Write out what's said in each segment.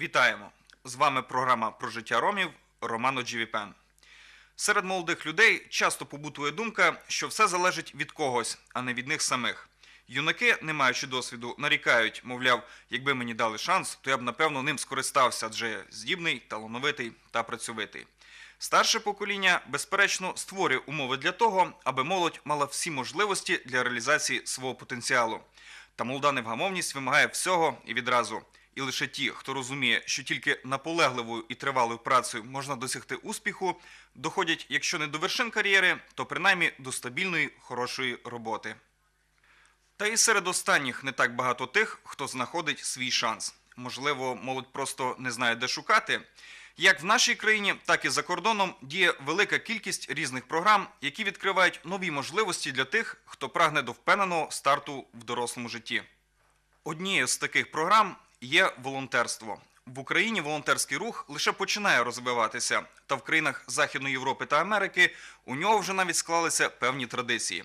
Вітаємо! З вами програма про життя ромів Романо Джівіпен. Серед молодих людей часто побутує думка, що все залежить від когось, а не від них самих. Юнаки, не маючи досвіду, нарікають, мовляв, якби мені дали шанс, то я б напевно ним скористався, адже здібний, талановитий та працьовитий. Старше покоління, безперечно, створює умови для того, аби молодь мала всі можливості для реалізації свого потенціалу. Та молода невгамовність вимагає всього і відразу. І лише ті, хто розуміє, що тільки наполегливою і тривалою працею можна досягти успіху, доходять, якщо не до вершин кар'єри, то принаймні до стабільної, хорошої роботи. Та і серед останніх не так багато тих, хто знаходить свій шанс. Можливо, молодь просто не знає, де шукати. Як в нашій країні, так і за кордоном діє велика кількість різних програм, які відкривають нові можливості для тих, хто прагне до впевненого старту в дорослому житті. Однією з таких програм є волонтерство. В Україні волонтерський рух лише починає розвиватися, та в країнах Західної Європи та Америки у нього вже навіть склалися певні традиції.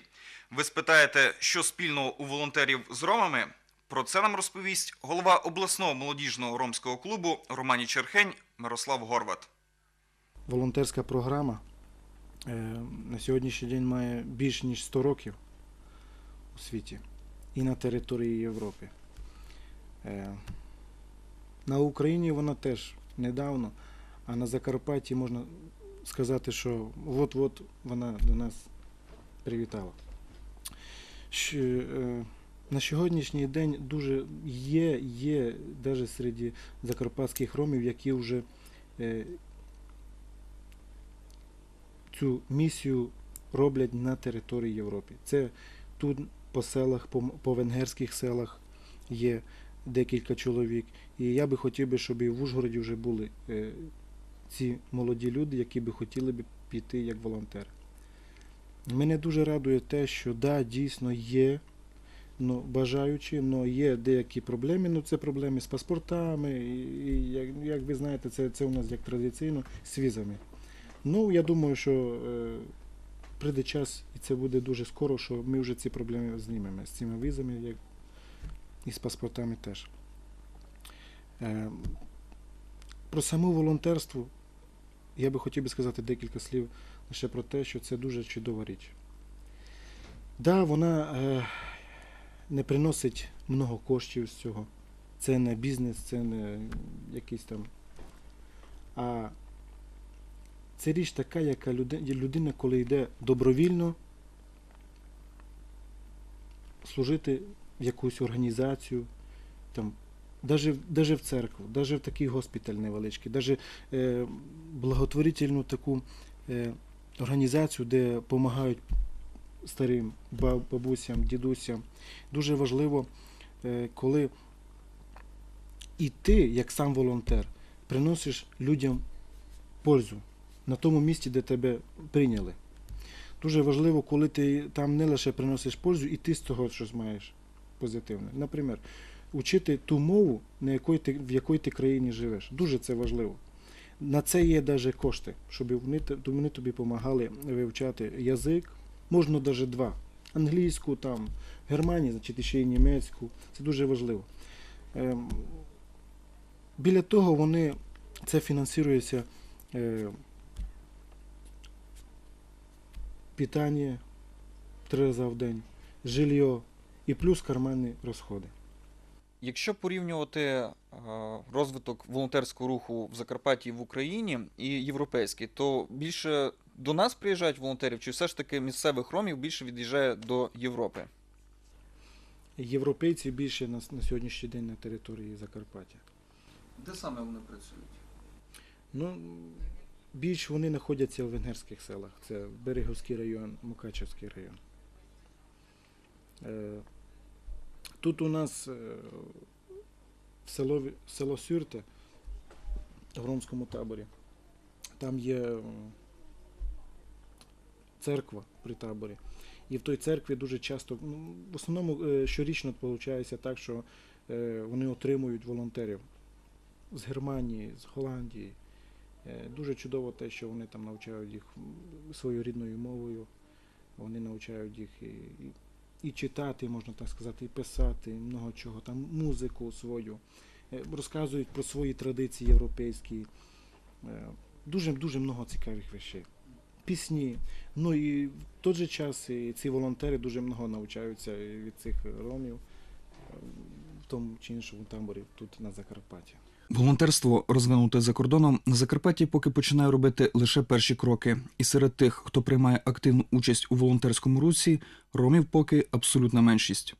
Ви спитаєте, що спільного у волонтерів з ромами? Про це нам розповість голова обласного молодіжного ромського клубу Романі Черхень Мирослав Горват. Волонтерська програма е, на сьогоднішній день має більш ніж 100 років у світі і на території Європи. На Україні вона теж недавно, а на Закарпатті можна сказати, що от-от вона до нас привітала. Е, На сьогоднішній день дуже є, є навіть серед закарпатських ромів, які вже е, цю місію роблять на території Європи. Це тут по селах, по, по венгерських селах є декілька чоловік. І я би хотів би, щоб і в Ужгороді вже були е, ці молоді люди, які би хотіли б піти як волонтери. Мене дуже радує те, що да, дійсно є ну, бажаючі, але є деякі проблеми. Ну, це проблеми з паспортами, і, і як, як ви знаєте, це, це у нас як традиційно з візами. Ну, я думаю, що е, прийде час, і це буде дуже скоро, що ми вже ці проблеми знімемо з цими візами, як і з паспортами теж. Е, про саму волонтерство я би хотів би сказати декілька слів лише про те, що це дуже чудова річ. Да, вона е, не приносить много коштів з цього. Це не бізнес, це не якийсь там. А це річ така, яка людина, коли йде добровільно служити в якусь організацію, там, даже в церкву, даже в такий госпіталь невеличкий, даже е, благотворительну таку е, організацію, де допомагають старим бабусям, дідусям. Дуже важливо, е, коли і ти, як сам волонтер, приносиш людям пользу на тому місці, де тебе прийняли. Дуже важливо, коли ти там не лише приносиш пользу, і ти з того щось маєш позитивне. Наприклад, учити ту мову, на якої ти, в якій ти країні живеш. Дуже це важливо. На це є навіть кошти, щоб вони, вони тобі допомагали вивчати язик, можна навіть два. Англійську, там, в Германії, значить, ще й німецьку. Це дуже важливо. Ем, біля того вони це фінансується е, питання три рази в день, жилье і плюс карманні розходи. Якщо порівнювати е, розвиток волонтерського руху в Закарпатті в Україні і європейський, то більше до нас приїжджають волонтерів, чи все ж таки місцевих ромів більше від'їжджає до Європи? Європейці більше на, на сьогоднішній день на території Закарпаття. Де саме вони працюють? Ну, більш вони знаходяться в венгерських селах. Це Береговський район, Мукачевський район. Тут у нас е, село, село Сюрте в ромському таборі. Там є церква при таборі. І в той церкві дуже часто, ну, в основному е, щорічно виходить так, що е, вони отримують волонтерів з Германії, з Голландії. Дуже чудово те, що вони там навчають їх своєю рідною мовою. Вони навчають їх і, і, читати, можна так сказати, і писати, много чого, там музику свою. е, розказують про свої традиції європейські. Е, Дуже дуже много цікавих речей. Пісні. Ну і в той же час і ці волонтери дуже много навчаються від цих ромів е, в тому чи іншому таборі тут на Закарпатті. Волонтерство, розвинуте за кордоном, на Закарпатті поки починає робити лише перші кроки. І серед тих, хто приймає активну участь у волонтерському русі, ромів поки абсолютна меншість.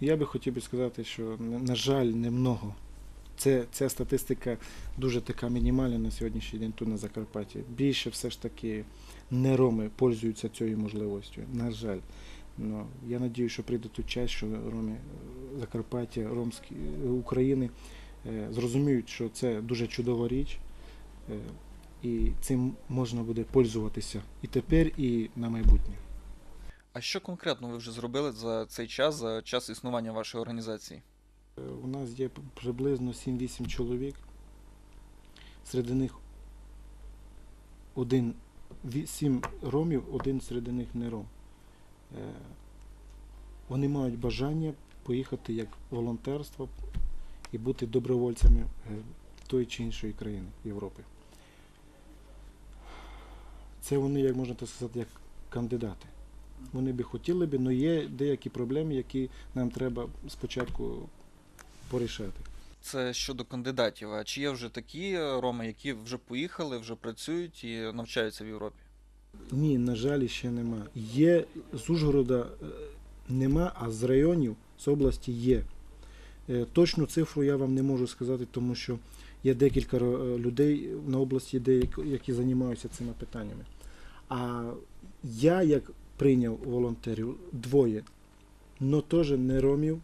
Я би хотів би сказати, що на жаль, немного. Це, ця статистика дуже така мінімальна на сьогоднішній день тут на Закарпатті. Більше все ж таки не роми пользуються цією можливістю. На жаль. Ну, я надію, що прийде той час, що роми е, Закарпаття, ромські е, України зрозуміють, що це дуже чудова річ, е, і цим можна буде пользуватися і тепер, і на майбутнє. А що конкретно ви вже зробили за цей час, за час існування вашої організації? Е, У нас є приблизно 7-8 чоловік. Серед них один, ві- ромів, один серед них не ром. Е, Вони мають бажання поїхати як волонтерство і бути добровольцями е, тої чи іншої країни Європи. Це вони, як можна так сказати, як кандидати. Вони би хотіли би, але є деякі проблеми, які нам треба спочатку порішати. Це щодо кандидатів. А чи є вже такі е, роми, які вже поїхали, вже працюють і навчаються в Європі? Ні, на жаль, ще нема. Є з Ужгорода е, нема, а з районів з області є. Е, Точну цифру я вам не можу сказати, тому що є декілька е, людей на області, які займаються цими питаннями. А я, як прийняв волонтерів, двоє, але теж не ромів,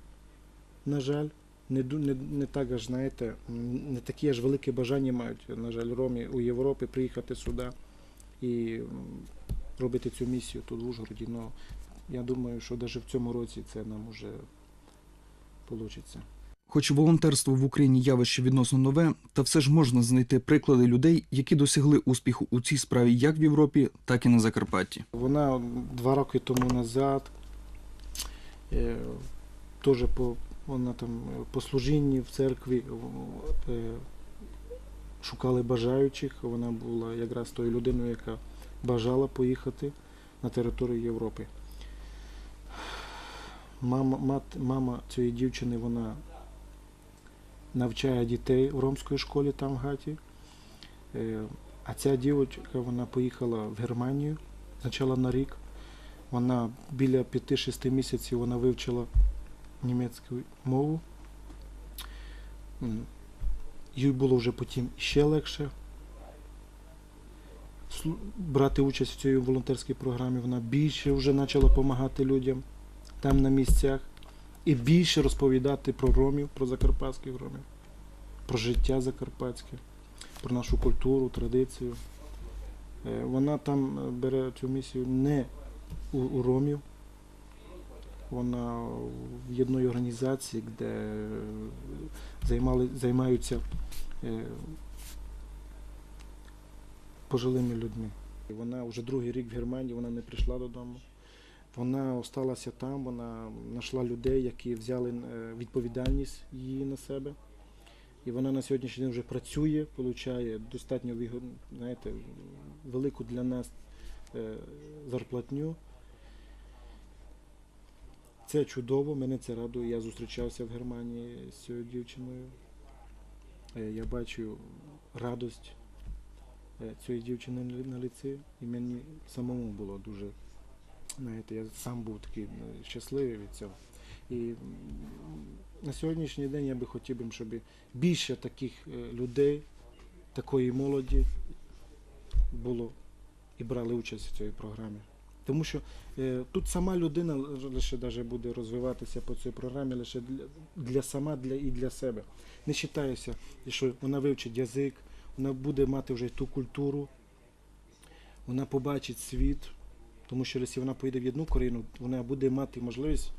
на жаль. Не, не, не так аж, знаєте, не такі аж велике бажання мають, на жаль, ромі у Європі приїхати сюди і робити цю місію тут в Ужгороді. Ну, я думаю, що навіть в цьому році це нам уже вийде. Хоч волонтерство в Україні явище відносно нове, та все ж можна знайти приклади людей, які досягли успіху у цій справі як в Європі, так і на Закарпатті. Вона два роки тому назад е, теж по, вона там по служінні в церкві е, шукали бажаючих. Вона була якраз тою людиною, яка бажала поїхати на територію Європи. Мама, мат, мама цієї дівчини вона навчає дітей в ромській школі там в Гаті. Е, А ця дівчинка вона поїхала в Германію спочатку на рік. Вона біля 5-6 місяців вона вивчила німецьку мову. Їй було вже потім ще легше брати участь в цій волонтерській програмі. Вона більше вже почала допомагати людям там на місцях і більше розповідати про ромів, про закарпатських ромів, про життя закарпатське, про нашу культуру, традицію. Е, Вона там е, бере цю місію не у, у ромів. Вона в одній організації, де е, займали, займаються пожилими людьми. Вона вже другий рік в Германії, вона не прийшла додому. Вона осталася там, вона знайшла людей, які взяли е, відповідальність її на себе. І вона на сьогоднішній день вже працює, отримує достатньо знаєте, велику для нас е, зарплатню. Це чудово, мене це радує. Я зустрічався в Германії з цією дівчиною. Е, Я бачу радость цієї дівчини на лиці, і мені самому було дуже, знаєте, я сам був такий е, щасливий від цього. І на сьогоднішній день я би хотів, би, щоб більше таких е, людей, такої молоді було і брали участь в цій програмі. Тому що е, тут сама людина лише даже буде розвиватися по цій програмі лише для, для сама для, і для себе. Не вважаюся, що вона вивчить язик, вона буде мати вже ту культуру, вона побачить світ, тому що якщо вона поїде в одну країну, вона буде мати можливість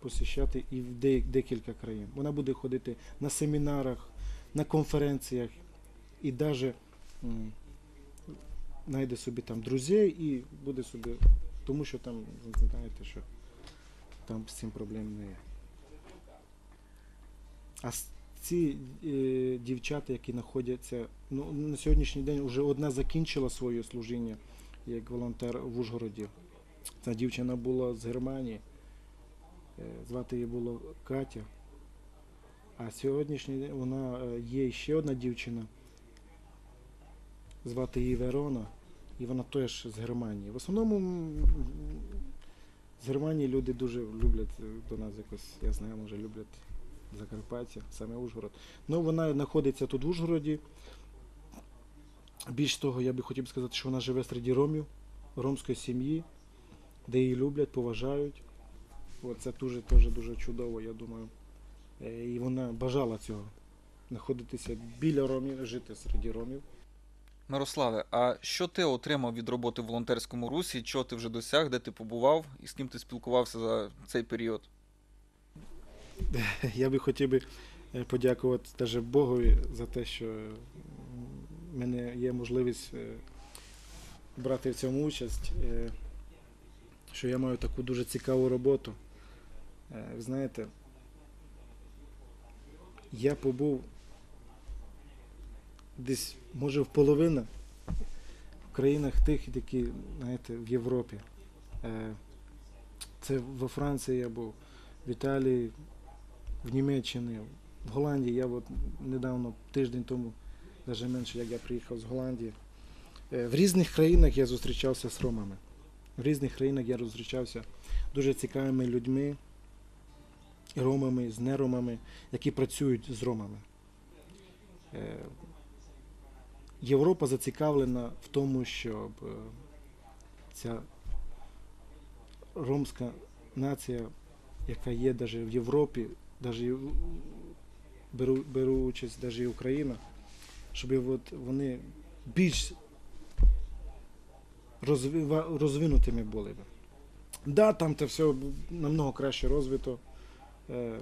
посещати і в декілька країн. Вона буде ходити на семінарах, на конференціях і навіть знайде собі там друзей і буде собі, тому що там, знаєте, що там з цим проблем не є. А ці е, дівчата, які знаходяться, ну, на сьогоднішній день вже одна закінчила своє служіння як волонтер в Ужгороді. Ця дівчина була з Германії. Е, Звати її було Катя. А сьогоднішній вона е, є ще одна дівчина. Звати її Верона. І вона теж з Германії. В основному з Германії люди дуже люблять е, до нас якось, я знаю, може люблять Закарпаття, саме Ужгород. Ну, вона знаходиться тут в Ужгороді. Більш того, я би хотів сказати, що вона живе серед ромів, ромської сім'ї, де її люблять, поважають. От це дуже, дуже, дуже чудово, я думаю. Е, І вона бажала цього. Знаходитися біля ромів, жити серед ромів. Мирославе, а що ти отримав від роботи в волонтерському русі? Чого ти вже досяг, де ти побував і з ким ти спілкувався за цей період? Я би хотів би е, подякувати теж Богові за те, що мене є можливість е, брати в цьому участь, е, що я маю таку дуже цікаву роботу. Е, Ви знаєте, я побув десь, може, в половина в країнах тих, які, знаєте, в Європі. Це во Франції я був, в Італії, в Німеччині, в Голландії. Я от недавно, тиждень тому, навіть менше, як я приїхав з Голландії. Е, В різних країнах я зустрічався з ромами. В різних країнах я зустрічався дуже цікавими людьми, ромами, з неромами, які працюють з ромами. Е, Європа зацікавлена в тому, щоб е, ця ромська нація, яка є навіть в Європі, навіть беру, беру участь навіть і Україна, щоб от вони більш розвинутими були. Да, там це все намного краще розвито. Е,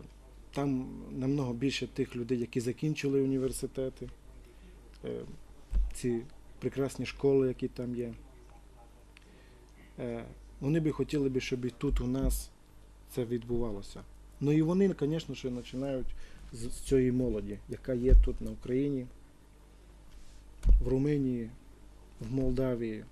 Там намного більше тих людей, які закінчили університети, е, ці прекрасні школи, які там є. Е, Вони би хотіли би, щоб і тут у нас це відбувалося. Ну і вони, звісно, починають з цієї молоді, яка є тут на Україні, в Румунії, в Молдавії,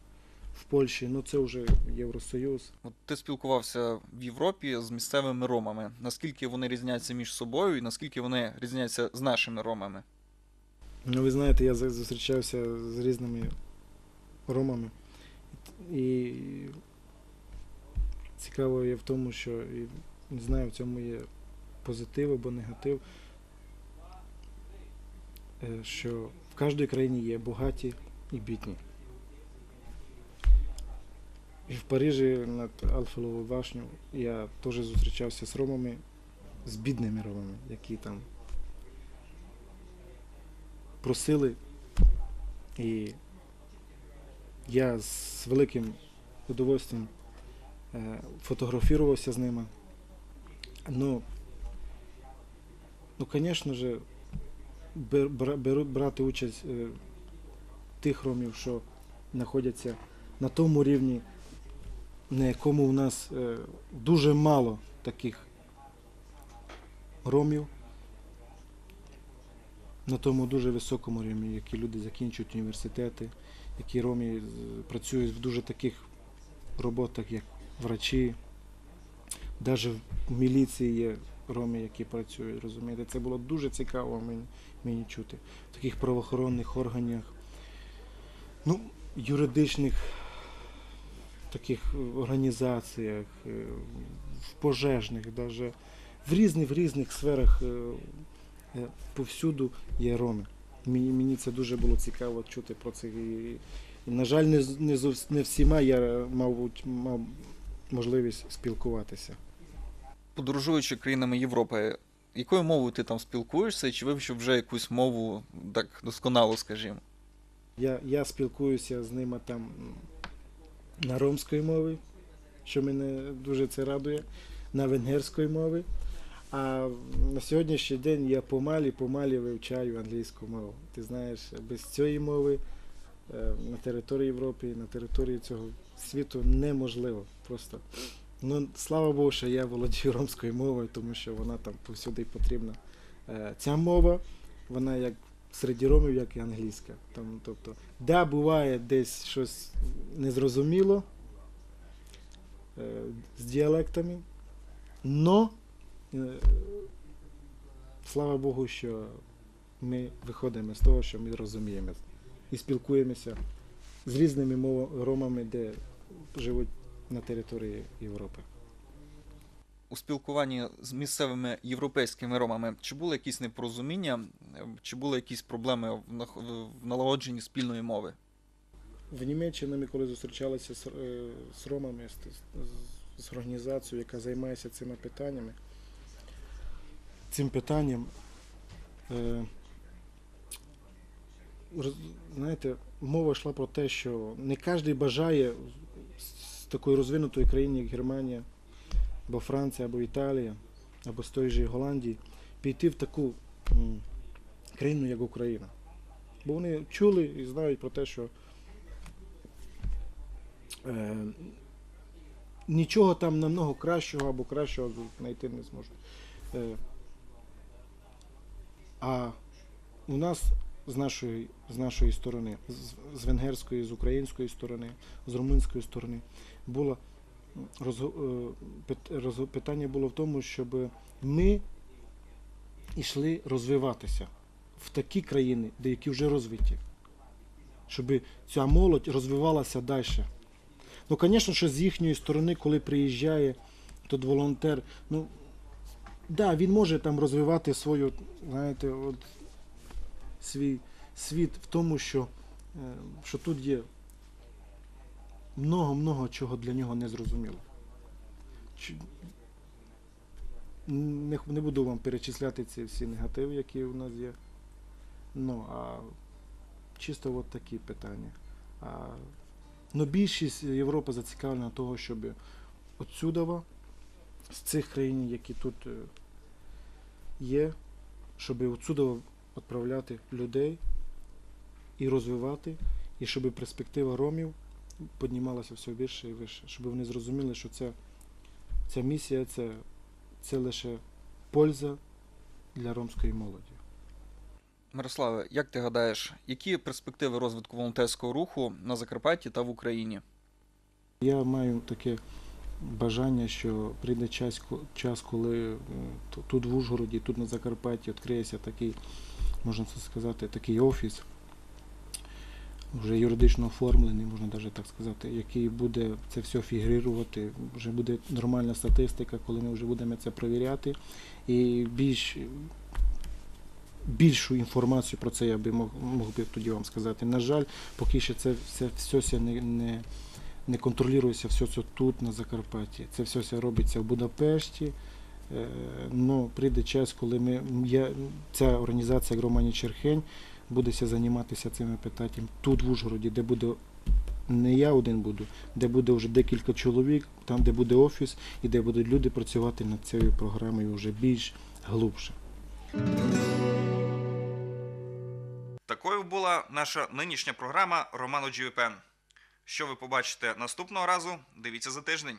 в Польщі. Ну це вже Євросоюз. От ти спілкувався в Європі з місцевими ромами. Наскільки вони різняться між собою, і наскільки вони різняться з нашими ромами? Ну, ви знаєте, я зустрічався з різними ромами. І цікаво є в тому, що і не знаю, в цьому є позитив або негатив, е, що в кожній країні є багаті і бідні. І в Парижі над Алфеловою башню я теж зустрічався з ромами, з бідними ромами, які там просили. І я з великим удовольствием е, фотографувався з ними. Ну, ну, звісно ж, брати участь е, тих ромів, що знаходяться на тому рівні, на якому у нас е, дуже мало таких ромів на тому дуже високому рівні, які люди закінчують університети, які ромі працюють в дуже таких роботах, як врачі, навіть в міліції є ромі, які працюють, розумієте. Це було дуже цікаво мені, мені чути. В таких правоохоронних органах, ну, юридичних таких організаціях, е, в пожежних, даже, в різних, в різних сферах. е, е, Повсюду є роми. Мені, мені це дуже було цікаво чути про це. І, на жаль, не, не, не всіма я мабуть, мав можливість спілкуватися. Подорожуючи країнами Європи, якою мовою ти там спілкуєшся, чи вивчив вже якусь мову так досконало, скажімо? Я, я спілкуюся з ними там на ромської мові, що мене дуже це радує, на венгерської мові. А на сьогоднішній день я помалі, помалі вивчаю англійську мову. Ти знаєш, без цієї мови е, на території Європи, на території цього світу неможливо. Просто. Ну, слава Богу, що я володію ромською мовою, тому що вона там повсюди потрібна Е, Ця мова, вона як серед ромів, як і англійська. Там, тобто, да, буває десь щось незрозуміло е, з діалектами, но е, слава Богу, що ми виходимо з того, що ми розуміємо і спілкуємося з різними мов- ромами, де живуть на території Європи. У спілкуванні з місцевими європейськими ромами чи були якісь непорозуміння, чи були якісь проблеми в налагодженні спільної мови? В Німеччині ми коли зустрічалися з, е, з ромами, з, з, організацією, яка займається цими питаннями, цим питанням, е, знаєте, мова йшла про те, що не кожен бажає такої розвинутої країни, як Германія, або Франція, або Італія, або з тої ж Голландії, піти в таку країну, як Україна. Бо вони чули і знають про те, що е, нічого там намного кращого або кращого знайти не зможуть. Е, а у нас з нашої, з нашої сторони, з, з венгерської, з української сторони, з румунської сторони, було розго- е, розго- питання було в тому, щоб ми йшли розвиватися в такі країни, де які вже розвиті, щоб ця молодь розвивалася далі. Ну, звісно, що з їхньої сторони, коли приїжджає тут волонтер, ну, да, він може там розвивати свою, знаєте, от, свій світ в тому, що, е, що тут є много-много чого для нього не зрозуміло. Чи- Не, не буду вам перечисляти ці всі негативи, які у нас є. Ну, а чисто от такі питання. А, Ну, більшість Європи зацікавлена того, щоб отсюдова, з цих країн, які тут е, є, щоб отсюдова відправляти людей і розвивати, і щоб перспектива ромів піднімалася все більше і вище, щоб вони зрозуміли, що це, ця місія це, це лише польза для ромської молоді. Мирославе, як ти гадаєш, які перспективи розвитку волонтерського руху на Закарпатті та в Україні? Я маю таке бажання, що прийде час, час коли е, тут в Ужгороді, тут на Закарпатті відкриється такий, можна це сказати, такий офіс, вже юридично оформлений, можна навіть так сказати, який буде це все фігурувати, вже буде нормальна статистика, коли ми вже будемо це перевіряти. І більш, більшу інформацію про це я би мог, мог би тоді вам сказати. На жаль, поки що це все, все, не, не, не контролюється все це тут, на Закарпатті. Це все робиться в Будапешті. Ну, прийде час, коли ми, я, ця організація як Черхень буде займатися цими питаннями тут, в Ужгороді, де буде не я один буду, де буде вже декілька чоловік, там, де буде офіс, і де будуть люди працювати над цією програмою вже більш глибше. Такою була наша нинішня програма Романо GVPN. Що ви побачите наступного разу, дивіться за тиждень.